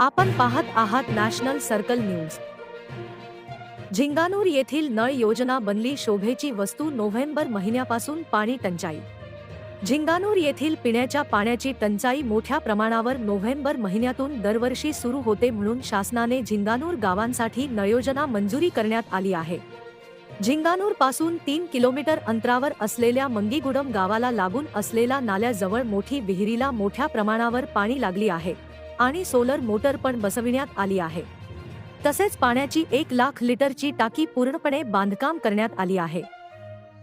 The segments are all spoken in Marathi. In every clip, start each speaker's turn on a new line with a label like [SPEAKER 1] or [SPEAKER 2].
[SPEAKER 1] आपण पाहत आहात नॅशनल सर्कल न्यूज. झिंगानूर येथील नळ योजना बनली शोभेची वस्तू नोव्हेंबर महिन्यापासून पाणी टंचाई. झिंगानूर येथील पिण्याच्या पाण्याची टंचाई मोठ्या प्रमाणावर नोव्हेंबर महिन्यातून दरवर्षी सुरू होते म्हणून शासनाने झिंगानूर गावांसाठी नळयोजना मंजुरी करण्यात आली आहे. झिंगानूरपासून तीन किलोमीटर अंतरावर असलेल्या मंगीगुडम गावाला लागून असलेल्या नाल्याजवळ मोठी विहिरीला मोठ्या प्रमाणावर पाणी लागली आहे. आणि सोलर मोटर पण बसविण्यात आली आहे. तसेच पाण्याची एक लाख लिटरची टाकी पूर्णपणे बांधकाम करण्यात आली आहे.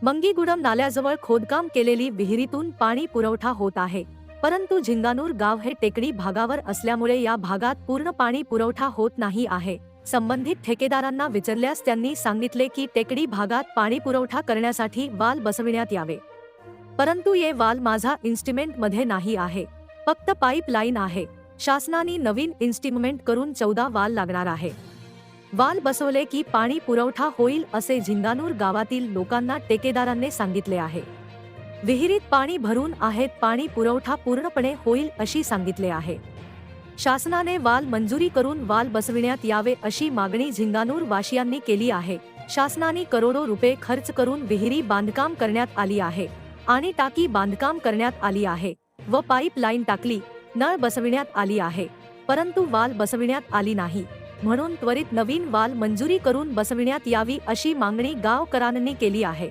[SPEAKER 1] मंगीगुडम नाल्याजवळ खोदकाम केलेली विहिरीतून पाणी पुरवठा होत आहे. परंतु झिंगानूर गाव हे टेकडी भागावर असल्यामुळे या भागात पूर्ण पाणी पुरवठा होत नाही आहे. संबंधित ठेकेदारांना विचारल्यास त्यांनी सांगितले की टेकडी भागात पाणी पुरवठा करण्यासाठी वाल बसविण्यात यावे. परंतु ये वाल माझा इन्स्ट्रुमेंटमध्ये नाही आहे. फक्त पाईप लाईन आहे. शासनाने नवीन इन्स्टिमेंट करून चौदा वाल लागणार आहे. वाल बसवले की पाणी पुरवठा होईल असे झिंगानूर गावातील लोकांना टेकेदारांनी सांगितले आहे. विहिरीत पाणी भरून आहेत पाणी पुरवठा पूर्णपणे होईल अशी सांगितले आहे. शासनाने वाल मंजुरी करून वाल बसविण्यात यावे अशी मागणी झिंगानूर वाशियांनी केली आहे. शासनाने करोडो रुपये खर्च करून विहिरी बांधकाम करण्यात आली आहे आणि टाकी बांधकाम करण्यात आली आहे व पाईप लाईन टाकली नळ बसविण्यात आली आहे. परंतु वाल बसविण्यात आली नाही. म्हणून त्वरित नवीन वाल मंजुरी करून बसविण्यात यावी अशी मागणी गावकरांनी केली आहे.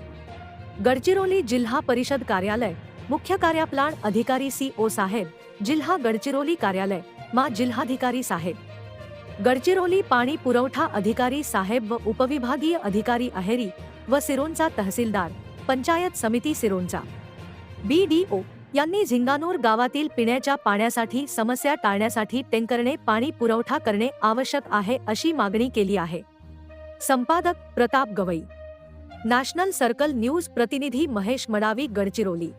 [SPEAKER 1] गडचिरोली जिल्हा परिषद कार्यालय मुख्य कार्यप्लान अधिकारी सी ओ साहेब जिल्हा गडचिरोली कार्यालय मा जिल्हाधिकारी साहेब. गडचिरोली पाणी पुरवठा अधिकारी साहेब व उपविभागीय अधिकारी अहेरी व सिरोंचा तहसीलदार पंचायत समिती सिरोंचा. बी डी ओ यांनी झिंगानूर गावातील पिण्याच्या पाण्यासाठी समस्या टाळण्यासाठी टँकरने पाणी पुरवठा करणे आवश्यक आहे अशी मागणी केली आहे. संपादक Pratap Gavai. National circle news प्रतिनिधी महेश मडावी गडचिरोली.